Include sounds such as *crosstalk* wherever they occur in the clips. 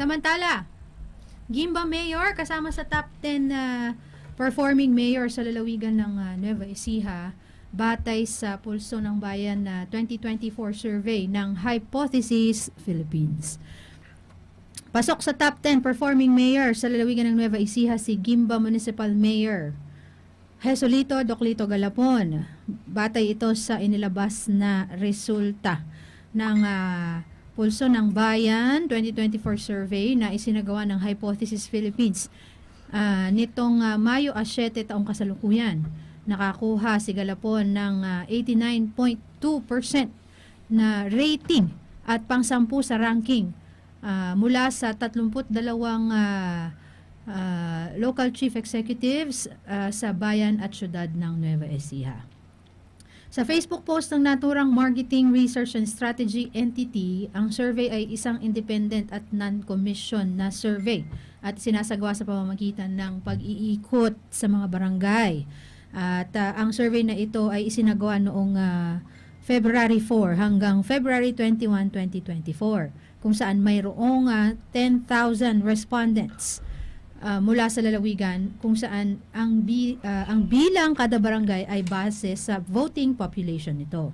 Samantala, Gimba Mayor kasama sa top 10 na performing mayor sa lalawigan ng ah, Nueva Ecija batay sa Pulso ng Bayan na 2024 survey ng Hypothesis Philippines. Pasok sa top 10 performing mayor sa lalawigan ng Nueva Ecija si Gimba Municipal Mayor Jesolito Doclito Galapon. Batay ito sa inilabas na resulta ng ah, Pulso ng Bayan 2024 survey na isinagawa ng Hypothesis Philippines Ah, nitong ah, Mayo a 7 taong kasalukuyan. Nakakuha si Galapon ng ah, 89.2% na rating at pang-sampu sa ranking ah, mula sa 32 ah, ah, local chief executives ah, sa bayan at syudad ng Nueva Ecija. Sa Facebook post ng naturang Marketing Research and Strategy Entity, ang survey ay isang independent at non-commission na survey at sinasagawa sa pamamagitan ng pag-iikot sa mga barangay. At ah, ang survey na ito ay isinagawa noong ah, February 4 hanggang February 21, 2024 kung saan mayroong ah, 10,000 respondents ah, mula sa lalawigan kung saan ang bi- ah, ang bilang kada barangay ay base sa voting population nito.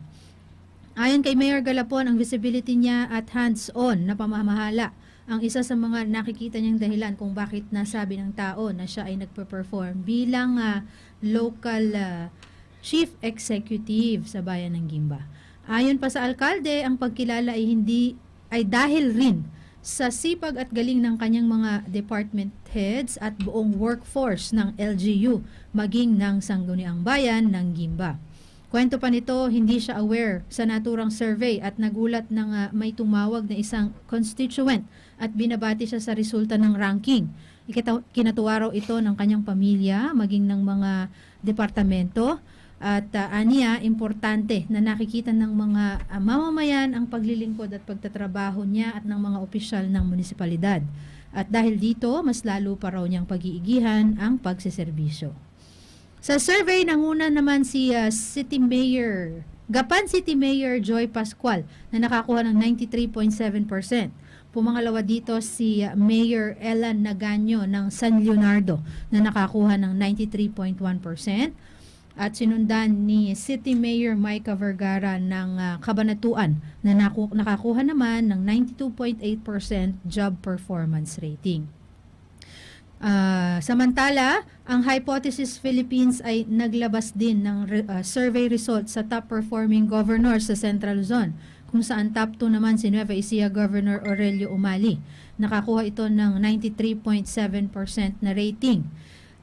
Ayon kay Mayor Galapon, ang visibility niya at hands-on na pamamahala ang isa sa mga nakikita niyang dahilan kung bakit nasabi ng tao na siya ay nagpe-perform bilang ah, local ah, chief executive sa bayan ng Gimba. Ayon pa sa alkalde, ang pagkilala ay hindi ay dahil rin sa sipag at galing ng kanyang mga department heads at buong workforce ng LGU maging ng Sangguniang Bayan ng Gimba. Kwento pa nito, hindi siya aware sa naturang survey at nagulat na nga may tumawag na isang constituent at binabati siya sa resulta ng ranking. Ikita, kinatuwa raw ito ng kanyang pamilya, maging ng mga departamento. At uh, aniya, importante na nakikita ng mga ah, mamamayan ang paglilingkod at pagtatrabaho niya at ng mga opisyal ng munisipalidad. At dahil dito, mas lalo pa raw niyang pag-iigihan ang pagseserbisyo. Sa survey, nanguna naman si ah, City Mayor, Gapan City Mayor Joy Pascual na nakakuha ng 93.7%. Pumangalawa dito si Mayor Ellen Naganyo ng San Leonardo na nakakuha ng 93.1%. At sinundan ni City Mayor Micah Vergara ng ah, Kabanatuan na nakakuha naman ng 92.8% job performance rating. Ah, samantala, ang Hypothesis Philippines ay naglabas din ng re- ah, survey results sa top performing governors sa Central Zone kung saan top 2 naman si Nueva Ecija Governor Aurelio Umali. Nakakuha ito ng 93.7% na rating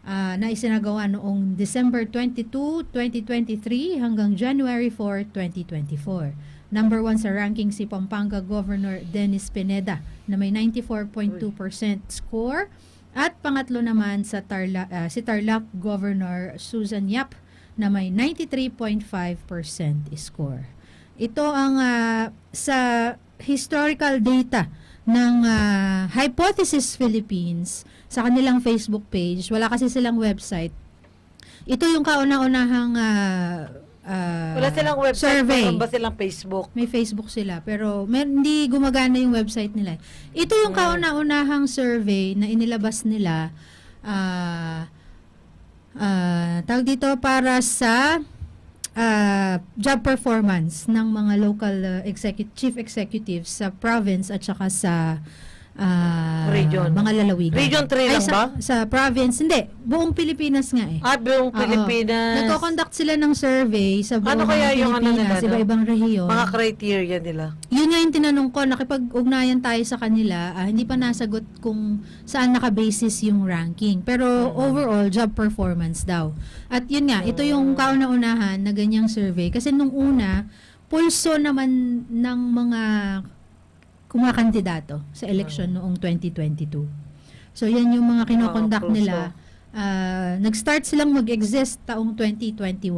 ah, na isinagawa noong December 22, 2023 hanggang January 4, 2024. Number one sa ranking si Pampanga Governor Dennis Pineda na may 94.2% score. At pangatlo naman sa Tarla, ah, si Tarlac Governor Susan Yap na may 93.5% score. Ito ang ah, sa historical data ng ah, Hypothesis Philippines sa kanilang Facebook page. Wala kasi silang website. Ito yung kauna-unahang ah, ah, Wala silang website, survey. meron ba silang Facebook? May Facebook sila, pero mer- hindi gumagana yung website nila. Ito yung Mm. kauna-unahang survey na inilabas nila ah ah, tawag dito para sa ah, job performance ng mga local uh, execu- chief executives sa province at saka sa ah, Region. mga lalawigan. Region 3 Ay, lang sa, ba? Sa province, hindi. Buong Pilipinas nga eh. Ah, buong. Pilipinas. Nagko-conduct sila ng survey sa buong Ano kaya yung ano Pilipinas, nila, no? iba-ibang rehiyon. Mga criteria nila. Yun nga yung tinanong ko, nakipag-ugnayan tayo sa kanila, ah, hindi pa nasagot kung saan nakabasis yung ranking. Pero Mhm. overall, job performance daw. At yun nga, ito yung Mm. kauna-unahan na ganyang survey. Kasi nung una, pulso naman ng mga kumakandidato sa election noong 2022. So yan yung mga kinokonduct nila. Ah, nag-start silang mag-exist taong 2021.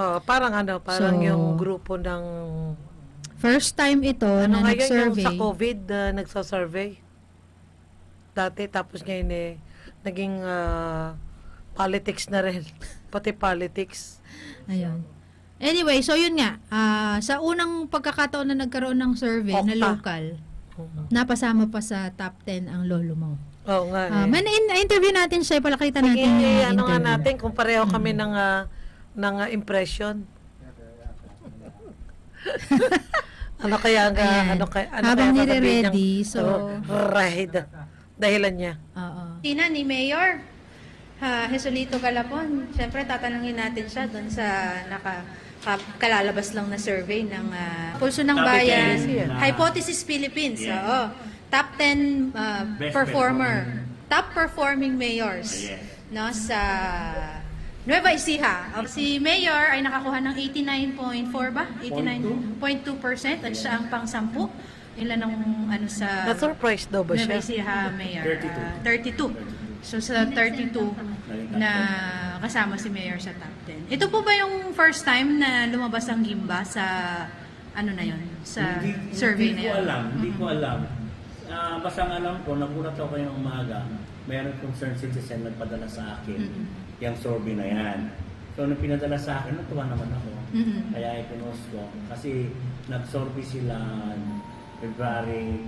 Oh, parang ano, parang So, yung grupo ng First time ito ano na nag-survey. sa COVID uh, nagsa-survey. Dati tapos ngayon eh naging ah, politics na rin. *laughs* Pati politics. Ayun. Anyway, so yun nga, ah, sa unang pagkakataon na nagkaroon ng survey na Okta. local, Oo napasama pa sa top 10 ang lolo mo. Oo nga Ah, eh. man, in, interview natin siya, palakita Sige, natin yung ano nga natin kung pareho kami ng, ah, ng ah, impression. *laughs* ano kaya nga, Ayan. ano kaya, ano Habang kaya nire-ready, niyang, so- *laughs* oh, right. Dahilan niya. Oo. Tina ni Mayor ha, Jesulito Calapon. Siyempre, tatanungin natin siya doon sa naka ka- kalalabas lang na survey ng ah, Pulso ng Top Bayan, 10 na- Hypothesis Philippines. Yes. Oo. Top 10 ah, Best performer, top performing mayors Yes. no sa Nueva Ecija. Ah, Si Mayor ay nakakuha ng 89.4 ba? 89.2% at siya ang pang-sampu. Ilan ang ano sa Na-surprise daw ba Nueva siya? Ecija Mayor? 32. Ah, 32. So sa 32 na kasama si Mayor sa top 10. Ito po ba yung first time na lumabas ang Gimba sa ano na yon sa hindi, survey hindi na ko yun? alam, hindi ko alam. Ah, basta ang alam ko, nagulat ako kayong umaga, mayroon concerned citizen nagpadala sa akin Mm-mm. yung survey na yan. So, nung pinadala sa akin, natuwa naman ako. Mm-mm. Kaya ipinost ko. Kasi nag-survey sila February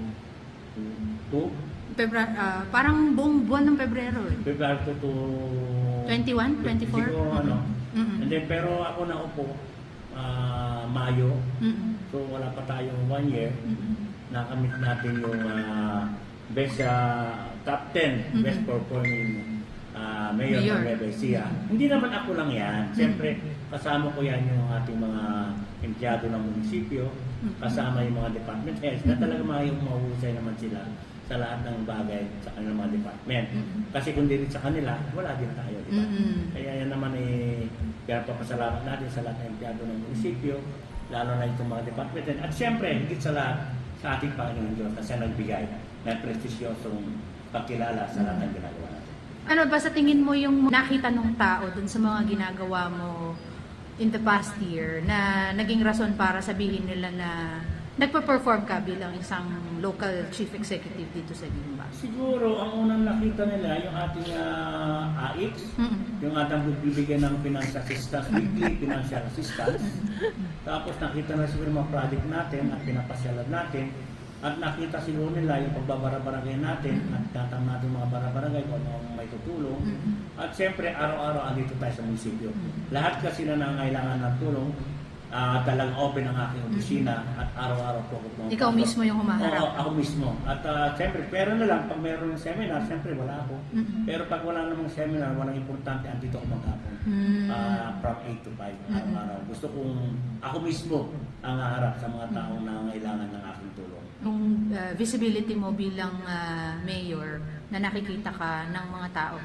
2, Febra- ah, parang buong buwan ng Pebrero eh. February 2 to 21, 24? Hindi ko ano. Mm-mm. And then, pero ako na upo, ah, Mayo. Mm-mm. So, wala pa tayong one year. Mm-mm. nakamit natin yung ah, best ah, top 10 Mhm. best performing ah, mayor, Mayor. ng Nueva Ecija. Hindi naman ako lang yan. Siyempre, kasama ko yan yung ating mga empleyado ng munisipyo, Mhm. kasama yung mga department heads na talaga mga yung mahusay naman sila sa lahat ng bagay sa kanilang mga department. Mhm. Kasi kung di rin sa kanila, wala din tayo, di ba? Mhm. Kaya yan naman eh, kaya papasalamat natin sa lahat ng empleyado ng munisipyo, lalo na itong mga department head. At siyempre, higit sa lahat, sa ating Panginoon Diyos na siya nagbigay ng prestisyosong pagkilala sa lahat ng ginagawa natin. Ano ba sa tingin mo yung nakita ng tao dun sa mga ginagawa mo in the past year na naging rason para sabihin nila na nagpa-perform ka bilang isang local chief executive dito sa Gimba? Siguro, ang unang nakita nila, yung ating uh, AIX, Mm-mm. yung ating bibigyan ng financial assistance, weekly financial assistance. *laughs* Tapos nakita na siguro mga project natin at pinapasyalan natin. At nakita siguro nila yung pagbabarabarangay natin at tatang natin mga barabarangay kung ano may tutulong. Mm-mm. At siyempre, araw-araw andito tayo sa munisipyo. Lahat kasi na nangangailangan ng tulong, ah talagang open ang aking opisina at araw-araw po ako. Ikaw mismo yung humaharap. Oo, ako mismo. At ah, siyempre, pero na lang, pag mayroon ng seminar, siyempre wala ako. Mm-mm. Pero pag wala namang seminar, walang importante, andito ako maghapon. Mm. Ah, from 8 to 5 araw-araw. Gusto kong ako mismo ang haharap sa mga taong nangangailangan ng aking tulong. Yung uh, visibility mo bilang uh, mayor na nakikita ka ng mga tao.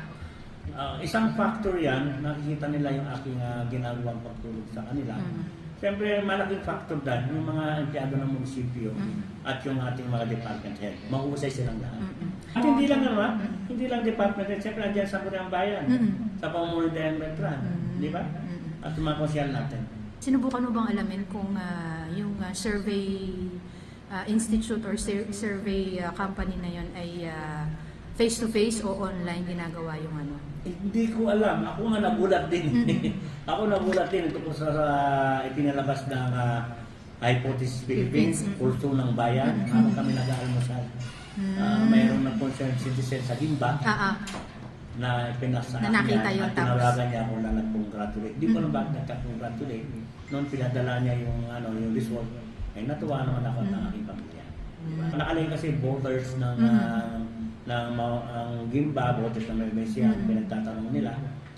Ah, isang factor yan, nakikita nila yung aking ah, ginagawang pagtulong sa kanila. Mm. Siyempre, malaking factor dyan, yung mga empleyado ng munisipyo Mm. at yung ating mga department head. Mahusay silang lahat. Mm-mm. At hindi lang naman, Mm. hindi lang department head, siyempre andyan sa Kuriang Bayan, Mm-mm. sa pamumuno ng Beltran, Mm. di ba? Mm-mm. At mga konsyal natin. Sinubukan mo bang alamin kung ah, yung ah, survey ah, institute or sur- survey ah, company na yon ay ah, face-to-face o online ginagawa yung ano? Hindi ko alam. Ako nga nagulat din. Mm-mm. *laughs* ako nagulat din ito po sa, sa ipinalabas ng ah, Hypothesis Philippines, Philippines, mm. Pulso ng Bayan. Habang kami nag-aalmusal. Ah, Mm. mayroong na concerned citizen sa Gimba Ah, ah. na pinasa Na nakita yun, at tapos- tinawagan niya ako na nag-congratulate. Hindi ko Mm. na bakit nagka-congratulate. Noon pinadala niya yung ano yung result. Ay natuwa naman ako at Mm. aking pamilya. Mm. Nakalagay kasi voters ng Mm. ah, ng ang Gimba, voters ng Nueva Ecija, Mm. pinagtatanong nila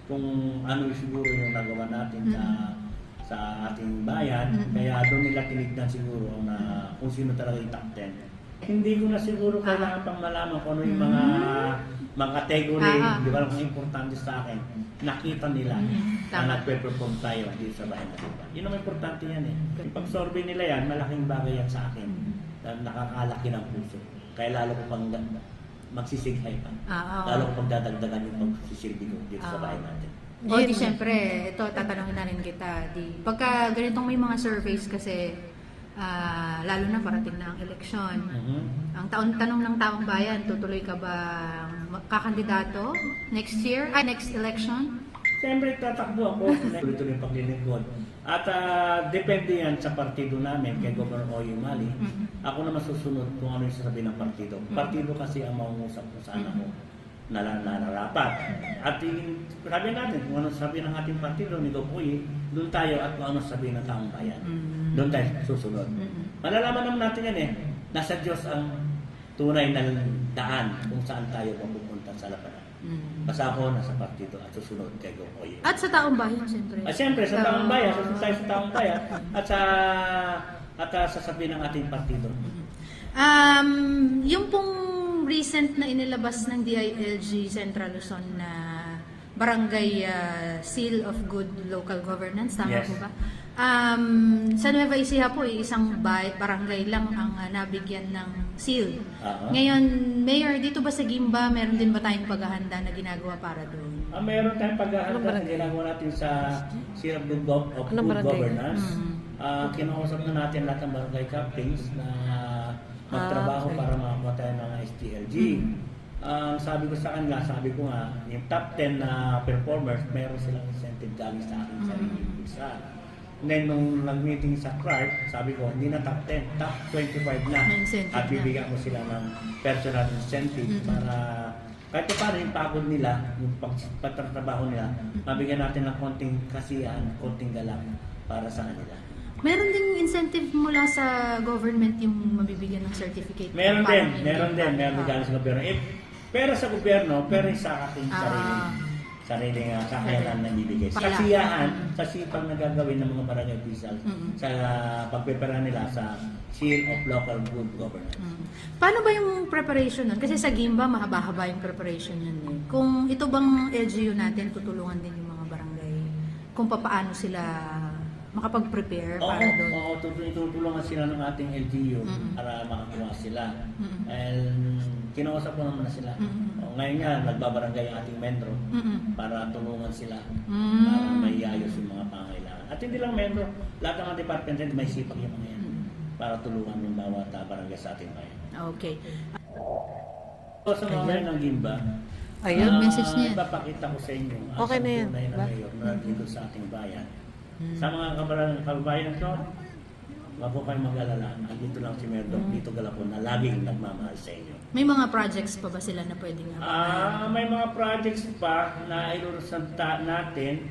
kung ano yung siguro yung nagawa natin sa sa ating bayan. Mm. Kaya doon nila tinignan siguro na kung sino talaga yung top 10. Hindi ko na siguro Ah. kailangan pang malaman kung ano yung mga mga category, Ah, ah. di ba, mga importante sa akin. Nakita nila Mm. Tama. na nagpe-perform tayo dito sa bayan natin. Yun ang importante yan eh. Ipag-survey nila yan, malaking bagay yan sa akin. Na nakakalaki ng puso. Kaya lalo ko pang magsisighay pa. Ah, ah. Lalo ko pang dadagdagan yung pagsisilbi ko dito sa Ah. bayan natin. O di syempre, ito tatanungin na rin kita. Di, pagka ganitong may mga surveys kasi, ah, lalo na parating na ang eleksyon, Mhm. ang taon tanong ng taong bayan, tutuloy ka ba kakandidato next year? Ay, next election? Siyempre, tatakbo ako. *laughs* Tuloy-tuloy yung paglilingkod. At ah, depende yan sa partido namin kay Governor Oyo Mali. Mm-mm. Ako naman susunod kung ano yung sasabihin ng partido. Partido kasi ang mangungusap kung saan ako nala- nararapat. At sabi natin, kung ano sabihin ng ating partido ni Gopoy, doon tayo at kung ano sabihin ng taong bayan. Mm. Doon tayo susunod. Mm-mm. Malalaman naman natin yan eh. Nasa Diyos ang tunay na daan kung saan tayo mapupunta sa lapanan. Mm. Basta ako nasa partido at susunod kay Gopoy. At sa taong bayan, siyempre. At siyempre, sa taong bayan, susunod tayo sa taong bayan at sa at uh, sasabihin ng ating partido. Um, yung pong recent na inilabas ng DILG Central Luzon na barangay uh, seal of good local governance, tama Yes. po ba? Um, sa Nueva Ecija po, eh, isang bay, barangay lang ang uh, nabigyan ng seal. Oo. Ngayon, Mayor, dito ba sa Gimba, meron din ba tayong paghahanda na ginagawa para doon? Ah, mayroon tayong paghahanda na ginagawa natin sa Sirap Good, Gov- of Good? Governance. Mm. Ah, kinausap na natin lahat ng barangay captains na magtrabaho Ah, okay. para makakuha tayo ng STLG. Ang sabi ko sa kanila, sabi ko nga, yung top 10 na performers, meron silang incentive galing sa akin sa Mm. isa. Then, nung nag-meeting sa Clark, sabi ko, hindi na top 10, top 25 na. At bibigyan mo sila ng personal incentive Mm. para kahit pa paano yung pagod nila, yung pag, pagtatrabaho nila, mabigyan natin ng konting kasiyahan, konting galak para sa kanila. Meron ding incentive mula sa government yung mabibigyan ng certificate. Meron din, meron din, meron din sa gobyerno. Eh, pero sa gobyerno, pero sa ating Ah. sariling sariling uh, kakayanan na ibibigay. Sa Pala. kasiyahan, sa sipag na gagawin ng mga barangay officials sa pagpepera nila sa Seal of Local Good Governance. Mm. Paano ba yung preparation nun? Kasi sa Gimba, mahaba-haba yung preparation yun eh. Kung ito bang LGU natin, tutulungan din yung mga barangay kung paano sila makapag-prepare Oo, para doon. oo, tutu- tutulungan sila ng ating LGU Mm-mm. para makakuha sila. Mm-mm. And kinausap ko naman na sila. Mm-mm. O, ngayon nga, nagbabarangay ang ating membro Mm-mm. para tulungan sila Mm. para may ayos yung mga pangailangan. At hindi lang membro, lahat ng department head may sipag yung mga yan Mm. para tulungan yung bawat uh, barangay sa ating bayan. Okay. So, sa mga Ayan. ng Gimba, Ayun. ah, message niya. Ipapakita ko sa inyo ang Okay na yan. tunay na Ba? mayor na nandito sa ating bayan. Sa mga kabarang kababayan ko, wag po kayong mag-alala. Andito lang si Mayor Doc Mm. dito Galapon na laging nagmamahal sa inyo. May mga projects pa ba sila na pwedeng Ah, may mga projects pa na ilurusan ta- natin.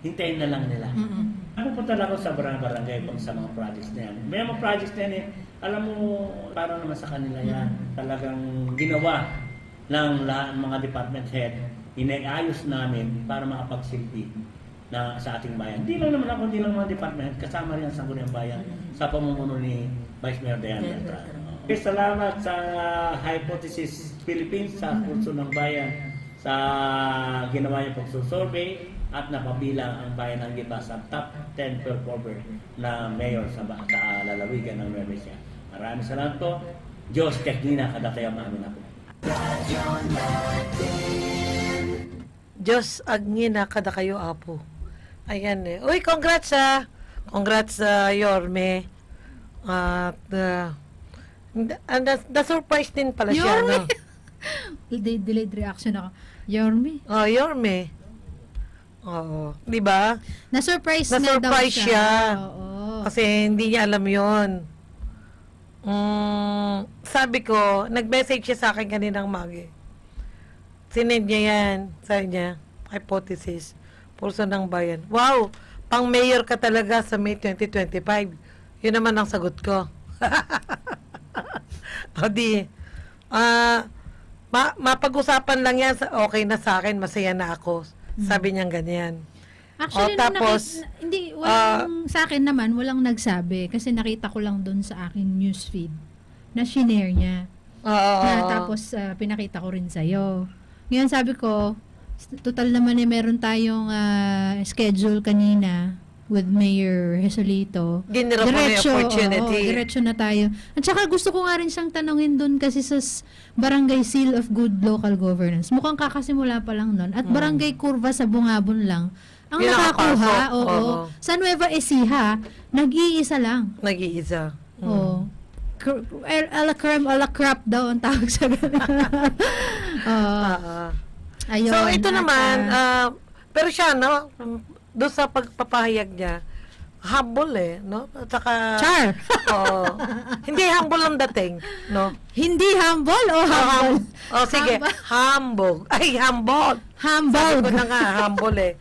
Hintayin na lang nila. Mm-mm. Pupunta lang ako sa barang barangay pag sa mga projects na yan. May mga projects na yan eh, alam mo, para naman sa kanila yan. Talagang ginawa ng mga department head, inaayos namin para makapagsilbi na sa ating bayan. Hindi lang naman ako, hindi lang mga department kasama rin ang Sangguniang Bayan sa pamumuno ni Vice Mayor Diane Diane Beltran. Okay, salamat sa Hypothesis Philippines, sa Kurso ng Bayan, sa ginawa niyong pagsusurvey at napabilang ang bayan ng Giba sa top 10 performer na mayor sa, ba- sa lalawigan ng Nueva Ecija. Maraming salamat po. Diyos, teknina, kada kayo maamin ako. Diyos agngina kada kayo apo. Ayan eh. Uy, congrats ah. Congrats sa Yorme. At uh, uh, na, surprise din pala siya, Yorme! no? *laughs* Delayed, delayed reaction ako. Yorme. Oh, Yorme. Oo. Di ba? Na-surprise nga daw siya. siya. Oo. Kasi hindi niya alam yon. Mm, sabi ko, nag-message siya sa akin kaninang magi. Sinend niya yan. Sabi niya, hypothesis. Pulso ng bayan. Wow! Pang mayor ka talaga sa May 2025. Yun naman ang sagot ko. *laughs* o di, ah, ma- mapag-usapan lang yan. Sa, okay na sa akin, masaya na ako. Sabi niya ganyan. Actually, O, nung tapos, nakita- hindi, walang, ah, sa akin naman, walang nagsabi. Kasi nakita ko lang doon sa akin newsfeed na shinare niya. Oo. na tapos ah, pinakita ko rin sa'yo. Ngayon sabi ko, total naman eh meron tayong ah, schedule kanina with Mayor Jesolito. Ginira mo na yung opportunity. oo, diretso na tayo. At saka gusto ko nga rin siyang tanongin doon kasi sa Barangay Seal of Good Local Governance. Mukhang kakasimula pa lang nun. At Barangay Kurva sa Bungabon lang. Ang Hmm. Yun ang nakakuha, oo, Oo. sa Nueva Ecija, nag-iisa lang. Nag-iisa. Mm. Oo. Cr- el- ala creme, ala crap daw ang tawag sa ganun. *laughs* Oo. Ah. Ayun. so, ito naman, ah, pero siya, no, doon sa pagpapahayag niya, humble eh, no? At saka, Char. *laughs* Oo. hindi humble ang dating, no? Hindi humble o humble? Oh, sige, humble. *laughs* Ay, humble. Sabi ko Humble. na nga, humble eh.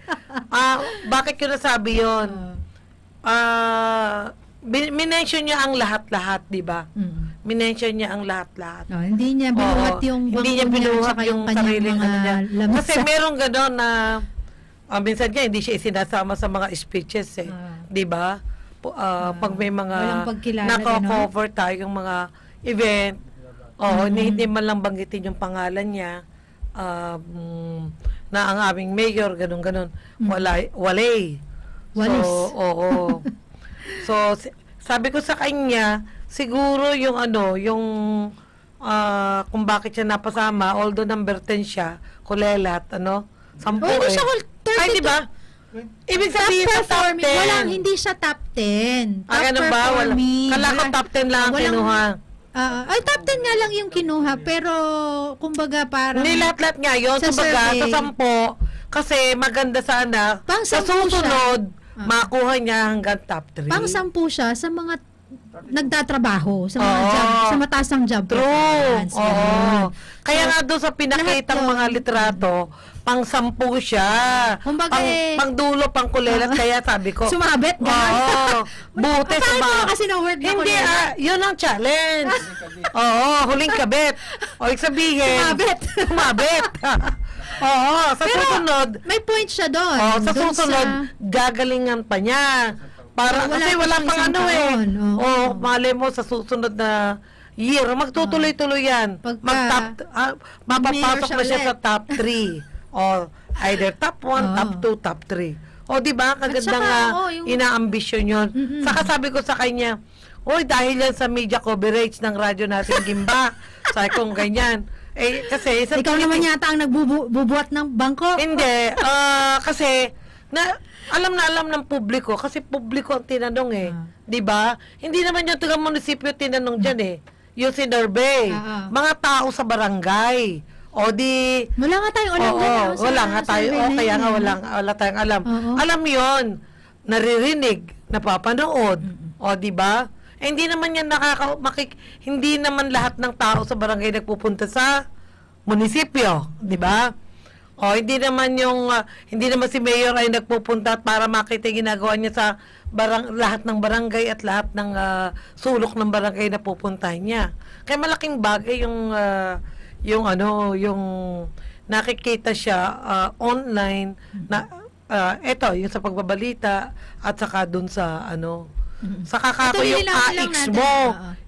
Ah, bakit ko nasabi yon? Ah, bin- minention niya ang lahat-lahat, di ba? Mm. Minention niya ang lahat-lahat. No, hindi niya binuhat Oo, yung hindi niya binuhat yung sariling ano niya. lamesa. Kasi meron gano'n na ah, minsan nga hindi siya isinasama sa mga speeches eh. Ah. 'Di ba? Po- ah, pag may mga nako-cover tayong mga event, oh, Mm-hmm. hindi man lang banggitin yung pangalan niya. um, na ang aming mayor, ganun ganon Wala, walay. Mm. Walis. *laughs* So, oo. so, sabi ko sa kanya, siguro yung ano, yung ah, kung bakit siya napasama, although number 10 siya, kulelat, ano, sampu Oh, hindi eh. siya kul- 32. Ay, di ba? Ibig Top sabihin sa top performing. 10. Walang, hindi siya top 10. Top Ah, ganun ba? Wala. performing. Kala ko top 10 lang ang walang- kinuha. Ah, ay, top 10 nga lang yung kinuha. Pero, kumbaga, parang... Hindi lahat-lahat nga yun. Sa Kumbaga, survey. sa sampo, kasi maganda sana, Pang sa sampu susunod, siya. Ah. makuha niya hanggang top 3. Pang sampu siya sa mga nagtatrabaho, sa mga Oo. job, sa matasang job True. performance. Oo. Ganun. Kaya So, nga doon sa pinakitang lahat mga litrato, pang sampu siya. Kumbaga pang, eh, pang dulo, pang kulelat. Oo. *laughs* kaya sabi ko, Sumabit, gano'n. Oo. *laughs* Buti Paano suma- mo kasi ng word na Hindi, kulelat? ah, yun ang challenge. *laughs* Oo, huling kabit. O, ibig sabihin. Sumabit. Sumabit. Oo, sa Pero, susunod, May point siya doon. Oh, sa Doon susunod, gagalingan pa niya. Para, Oh, wala kasi pa wala siyang pang isang ano eh. taon. Oo. Oh, malay mo sa susunod na year, magtutuloy-tuloy yan. Pagka- Mag-top, ah, mapapasok na siya sa top 3. *laughs* o either top 1, Oo. top 2, top 3. O, di ba? Kaganda saka, nga, oo, yung- ina-ambisyon yun. Saka sabi ko sa kanya, Uy, dahil yan sa media coverage ng radyo natin, Gimba. *laughs* sabi ko, ganyan. Eh, kasi, isang Ikaw naman yata ang nagbubuhat ng bangko. hindi, ah, kasi na alam na alam ng publiko kasi publiko ang tinanong eh, Ah. 'di ba? Hindi naman yung taga munisipyo tinanong diyan eh. Yung sinurvey, Ah, ah. mga tao sa barangay. O di Wala nga tayong alam Oo, na sa wala nga tayo. survey O na kaya yun, nga wala, wala tayong alam. Oo. Alam 'yon. Naririnig, napapanood. O di ba? Eh, hindi naman yan nakaka makik, hindi naman lahat ng tao sa barangay nagpupunta sa munisipyo, di ba? O hindi naman yung ah, hindi naman si mayor ay nagpupunta para makita yung ginagawa niya sa barang lahat ng barangay at lahat ng ah, sulok ng barangay na pupuntahan niya. Kaya malaking bagay yung ah, yung ano, yung nakikita siya ah, online na ah, eto yung sa pagbabalita at saka dun sa ano sa kakako yung AX mo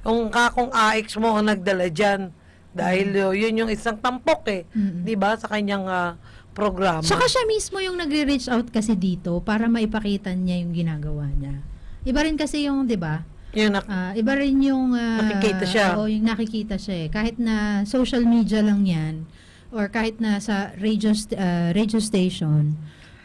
yung kakong AX mo ang nagdala dyan dahil uh, yun yung isang tampok eh Mm-mm. 'di ba sa kanyang ah, programa Saka siya mismo yung nagre-reach out kasi dito para maipakita niya yung ginagawa niya. Iba rin kasi yung, 'di ba? yun na, Ah, iba rin yung ah, Nakikita siya. Oo, yung nakikita siya eh. Kahit na social media lang 'yan or kahit na sa radio ah, radio station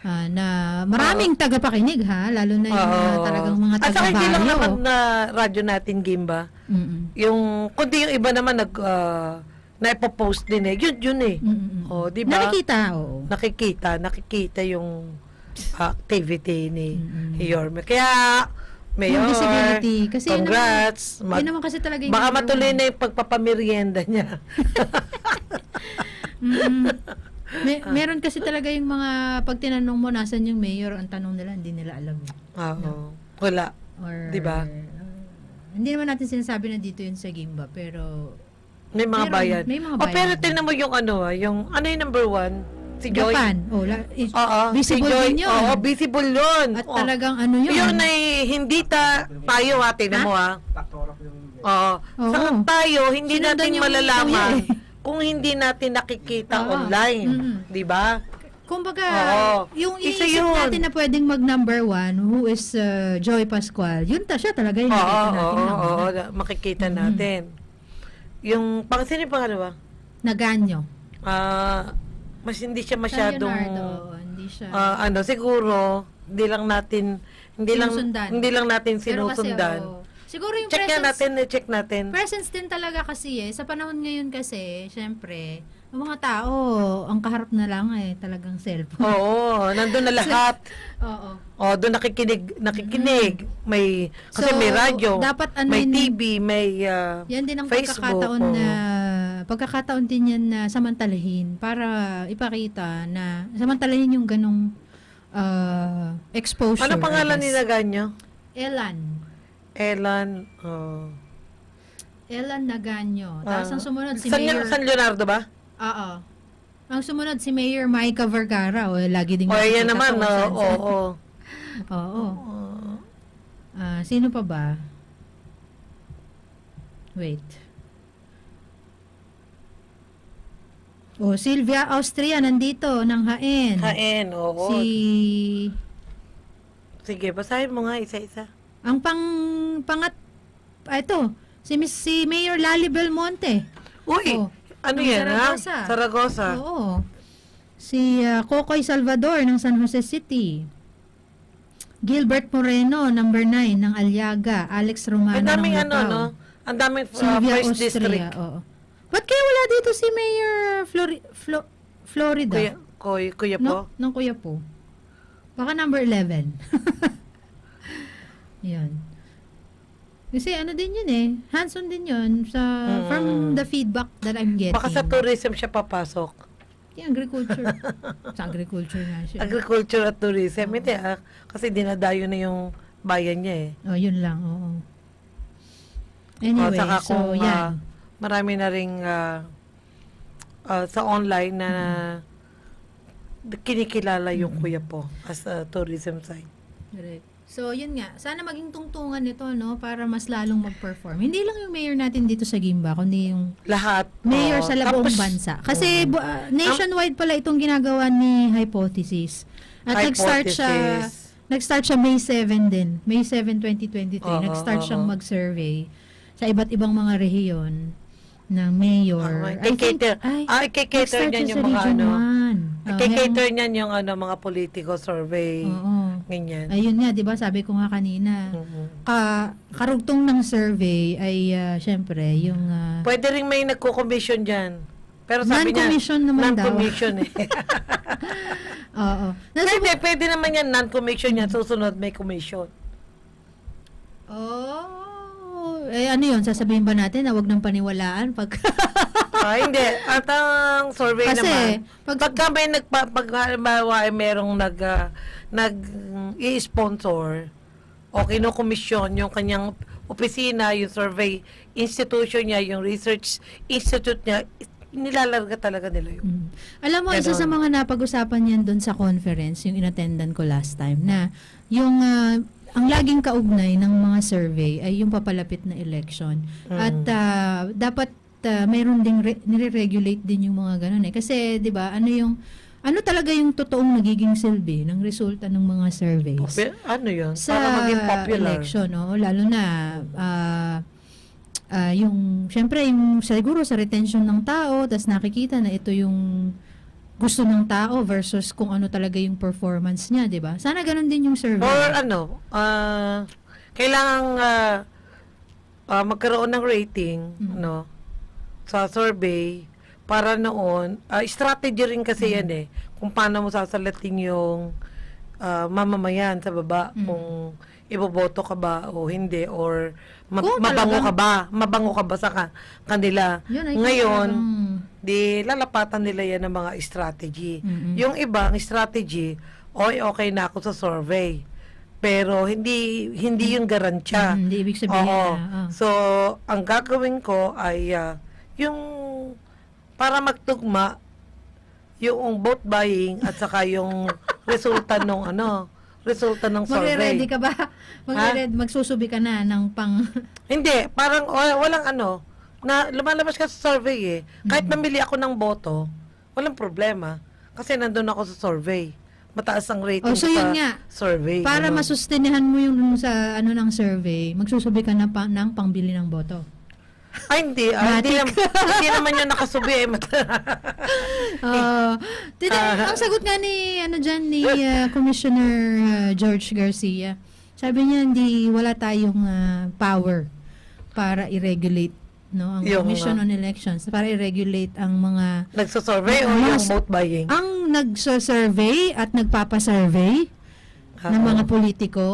ah, na maraming tagapakinig ha, lalo na yung mga Oo. talagang mga at saka hindi lang naman na radyo natin Gimba Mm-mm. yung kundi yung iba naman nag uh, na-post din eh yun yun eh Mm-mm. oh di ba Nakikita, oo. nakikita nakikita yung activity ni. Yorme kaya Mayor, Yung visibility. Kasi yun congrats. naman- yun naman kasi talaga yung baka number matuloy na yung pagpapamerienda niya. *laughs* Mm-mm. May, Ah. meron kasi talaga yung mga pag tinanong mo nasan yung mayor, ang tanong nila hindi nila alam. eh. Oo. Wala. Or Di ba? uh, hindi naman natin sinasabi na dito yun sa Gimba, pero May mga Meron, bayan. may mga O pero bayan. tingnan mo yung ano ah, yung ano yung number one? Si Joy? Japan. Oh, la, i- Oo. visible si Joy. din yun. Oo, visible yun. At Oo. talagang ano yun. Yun ay hindi ta tayo ha, tingnan Ha? mo ha. Oo. Oo. Sa tayo, hindi Sinundan natin malalaman. *laughs* kung hindi natin nakikita Oo. online. Mm. Di ba? Kumbaga, Oo. yung Isa iniisip yun. natin na pwedeng mag number one, who is uh, Joy Pascual, yun ta, siya talaga yung Oo, nakita natin. oo, oo, na- makikita Mm. natin. Yung, pang sino yung pangalawa? Naganyo. Ah, mas hindi siya masyadong Leonardo, hindi siya. ah, ano siguro hindi lang natin hindi lang Sinusundan. hindi lang natin Pero kasi, sinusundan. oo, Siguro yung Check nga presence, natin, eh, check natin. presence din talaga kasi eh. Sa panahon ngayon kasi, syempre, ang mga tao, ang kaharap na lang eh, talagang cellphone. Oo, nandun na *laughs* lahat. Oo. Oh, doon nakikinig, nakikinig. May kasi So, may radyo, dapat ano may yun- TV, may ah, Yan din ang Facebook, pagkakataon oo. na pagkakataon din yan na samantalahin para ipakita na samantalahin yung ganong uh, exposure. Ano pangalan I ni guess. Naganyo? Elan. Elan. Oh. Elan Naganyo. Tapos Ah. ang sumunod si San, Mayor... San Leonardo ba? Oo. Ang sumunod si Mayor Micah Vergara. O, lagi din O, yan nakikita naman. ko Oo. saan-saan. oo. *laughs* Oo. Oo. Ah, sino pa ba? Wait. Oh, Sylvia Austria nandito ng Haen. Kain, oo. Si Sige, basahin mo nga isa-isa. Ang pang pangat ah, ito, si Miss si Mayor Lali Belmonte. Uy, Oh, ano yan, Zaragoza. ha? Saragosa. Oo. Si ah, Kokoy Salvador ng San Jose City. Gilbert Moreno, number 9 ng Aliaga. Alex Romano Ang daming ng ano, no? Ang daming uh, Sylvia first Austria, district. oo. Ba't kaya wala dito si Mayor Flori- Flo- Florida? Kuya, kuya, kuya po. no? Ng kuya po. Baka number 11. *laughs* Yan. Kasi ano din yun eh. Hands-on din yun sa, Mm. from the feedback that I'm getting. Baka sa tourism siya papasok. Yung agriculture. sa agriculture nga siya. Agriculture at tourism. Hindi ah, kasi dinadayo na yung bayan niya eh. oh, yun lang. Oo. Anyway, saka so kung, yan. ah, marami na ring ah, ah, sa online na kinikilala yung kuya po as a tourism site. Correct. So, yun nga. Sana maging tungtungan nito, no? Para mas lalong mag-perform. Hindi lang yung mayor natin dito sa Gimba, kundi yung Lahat. mayor Oo. sa labuong Tapos, bansa. Kasi oo. bu- ah, nationwide pala itong ginagawa ni Hypothesis. At nag-start siya nag-start siya May 7 din. May 7, 2023. Oo, nag-start oo, siyang mag-survey sa iba't ibang mga rehiyon ng mayor. Ah, I think- ay, ah, niyan siya yung mga ano. 1. Oh, Kay-cater niyan yung ano, mga politiko survey. Oo. Ganyan. Ayun nga, 'di ba? Sabi ko nga kanina, Mhm. ka karugtong ng survey ay ah, syempre yung ah, Pwede rin may nagko-commission dyan. Pero sabi niya, non-commission naman daw. non-commission eh. *laughs* Oo. pwede, Nasubu- pwede naman yan, non-commission yan. Susunod may commission. oh, eh ano 'yun? Sasabihin ba natin na wag nang paniwalaan pag *laughs* Ah, hindi. At ang survey Kasi, naman, pag- pagka may nagpa, pag halimbawa ay merong nag, ah, nag i-sponsor o kinukomisyon yung kanyang opisina, yung survey institution niya, yung research institute niya, nilalarga talaga nila yun. Mm. Alam mo, isa Ganon. sa mga napag-usapan yan doon sa conference, yung inattendan ko last time, na yung ah, ang laging kaugnay ng mga survey ay yung papalapit na election. Mm. At ah, dapat ah, mayroon ding re- nire-regulate din yung mga ganun eh. Kasi, di ba, ano yung, ano talaga yung totoong nagiging silbi ng resulta ng mga surveys? Popu- ano yun? sa Para maging popular. election, no? lalo na ah, ah, yung syempre yung siguro sa retention ng tao, tas nakikita na ito yung gusto ng tao versus kung ano talaga yung performance niya, 'di ba? Sana ganun din yung survey. Or ano, ah, kailangan ah, ah, magkaroon ng rating, Mm. no, sa survey para noon, ah, strategy rin kasi Mm. yan eh, kung paano mo sasalating yung ah, mamamayan sa baba, Mm. kung iboboto ka ba o hindi, or ma- mabango ka ba, mabango ka ba sa ka- kanila. Yun ay Ngayon, parang- di lalapatan nila yan ng mga strategy. Mm-mm. Yung iba, ang strategy, oy, okay na ako sa survey. Pero hindi hindi yung garantya. Mm, hindi ibig sabihin Oo. na, ah. So, ang gagawin ko ay ah, yung para magtugma yung vote buying at saka yung resulta nung ano, resulta ng Magre-ready survey. ka ba? Magre-ready, magsusubi ka na ng pang Hindi, parang wa- walang ano, na lumalabas ka sa survey eh. Kahit mamili ako ng boto, walang problema. Kasi nandun ako sa survey. Mataas ang rating Oh, so yun sa nga. survey. para Ganun. masustenihan mo yung sa ano ng survey, magsusubi ka na pa, ng pangbili ng boto. Ay, hindi. ah, hindi, nam- hindi naman yun nakasubi eh. Uh, *laughs* tita, Ah. ang sagot nga ni ano diyan ni uh, Commissioner uh, George Garcia Sabi niya hindi wala tayong ah, power para i-regulate no ang Yung, Commission on Elections para i-regulate ang mga Nagsasurvey o Ang mga yung vote buying? ang nagso-survey at nagpapa-survey ng Oo. mga politiko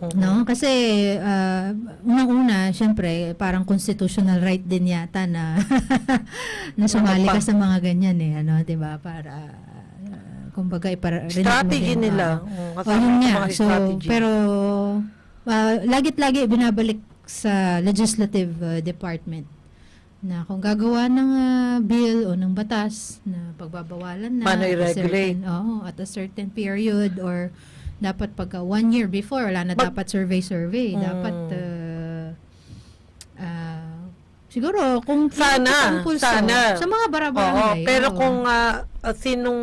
Mhm. no kasi ah, unang-una syempre parang constitutional right din yata na *laughs* na sumali ka sa mga ganyan eh ano 'di ba para ah, kumbaga mo Strategy din, nila. Mm, Oh, yun mga So, strategy. pero ah, lagit-lagi binabalik sa legislative ah, department na kung gagawa ng ah, bill o ng batas na pagbabawalan na a i-regulate? certain- Oo, at a certain period or dapat pagka one year before wala na Mag- dapat survey-survey. Mm. Dapat ah, ah, siguro kung Sana, pulso, sana. sa mga Oo, barabarangay. pero oo. kung ah, sinong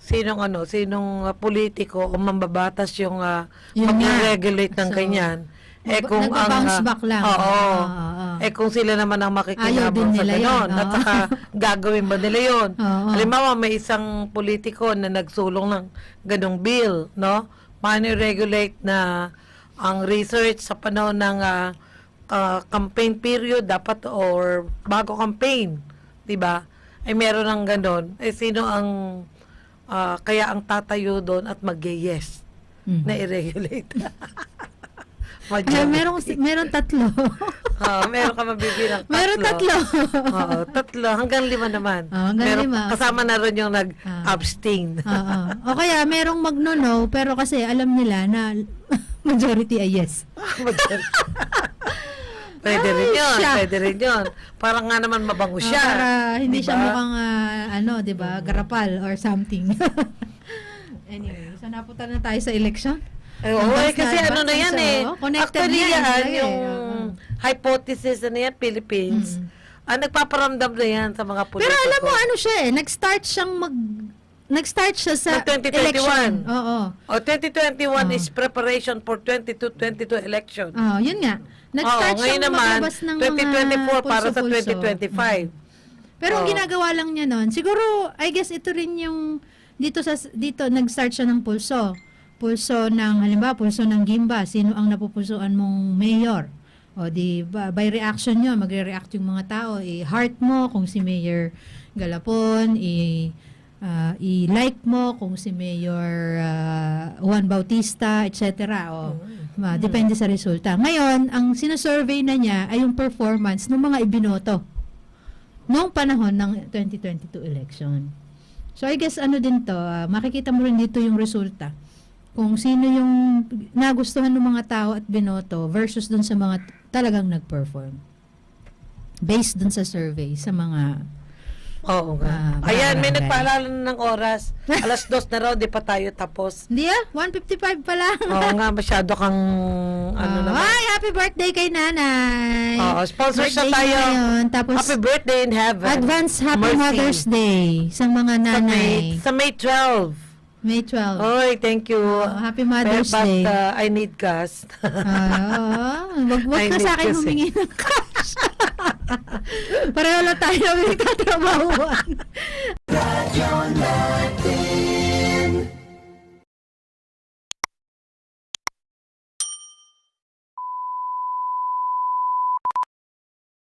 sinong ano, sinong ah, politiko o mambabatas yung uh, Yun mag-regulate ng So, ganyan. Eh kung ang ah, back lang. Oo. Oo. Eh kung sila naman ang makikinabang sa ganon. At saka *laughs* gagawin ba nila? Oo. Halimbawa, may isang politiko na nagsulong ng ganong bill, no? Paano i-regulate na ang research sa panahon ng ah, ah, campaign period dapat or bago campaign, 'di ba? Ay meron ng ganon. Eh sino ang ah, kaya ang tatayo doon at mag-yes Mhm. na i-regulate? *laughs* Ay, Majority. merong, merong tatlo. *laughs* Ah, meron ka mabibilang tatlo. meron tatlo. Oo, tatlo. Hanggang lima naman. Ah, hanggang Meron- lima. Kasama na rin yung Ah. nag-abstain. Oo. O kaya merong magno-no, pero kasi alam nila na *laughs* majority ay yes. pwede rin Ay, yun. siya. Pwede rin yun. Parang nga naman mabango Ah, siya. para hindi Diba? siya mukhang ah, ano, 'di ba, garapal or something. *laughs* anyway, so napunta na tayo sa election. Eh, Oo, eh, kasi na ano na yan na, eh. oh. Connected Actually yan, yan, talaga eh. yung Oo. hypothesis ano yan, Philippines. Mm. Ah, nagpaparamdam na yan sa mga politiko. Pero alam mo ano siya eh, nag-start siyang mag nag-start siya sa Ng 2021. election. Oo. O, 2021 Oh. is preparation for 22-22 election. Oh, yun nga. Oo, Nag-start ngayon siyang naman, maglabas ng 2024 mga para sa pulso-pulso. 2025. Pero ang Oo. ginagawa lang niya noon, siguro I guess ito rin yung dito sa dito nag-start siya ng pulso. Pulso ng halimbawa pulso ng Gimba, sino ang napupulsuan mong mayor? O di by reaction nyo, magre-react yung mga tao. I-heart mo kung si Mayor Galapon, i ah, i-like mo kung si Mayor ah, Juan Bautista, etc. O, ma, depende sa resulta. Ngayon, ang sinasurvey na niya ay yung performance ng mga ibinoto noong panahon ng 2022 election. So I guess ano din to, ah, makikita mo rin dito yung resulta. Kung sino yung nagustuhan ng mga tao at binoto versus dun sa mga talagang nag-perform. Based dun sa survey, sa mga Oo nga. Ah, Ayan, may nagpaalala na ng oras. *laughs* Alas dos na raw, di pa tayo tapos. Hindi ah, 155 pa lang. Oo nga, masyado kang *laughs* ano Oh, naman. Ay, happy birthday kay nanay. Oo, sponsor siya tayo. ngayon. Tapos, Happy birthday in heaven. advance Happy Mercy. Mother's Day sa mga Sa May, nanay. sa May 12. May 12. Oy, thank you. Oh, happy Mother's Pero, Day. But uh, I need gas. uh, wag wag *laughs* ka sa akin kasi. Eh. humingi ng cash. *laughs* Para wala tayo nagtatrabahuan. *laughs* Radio Latin.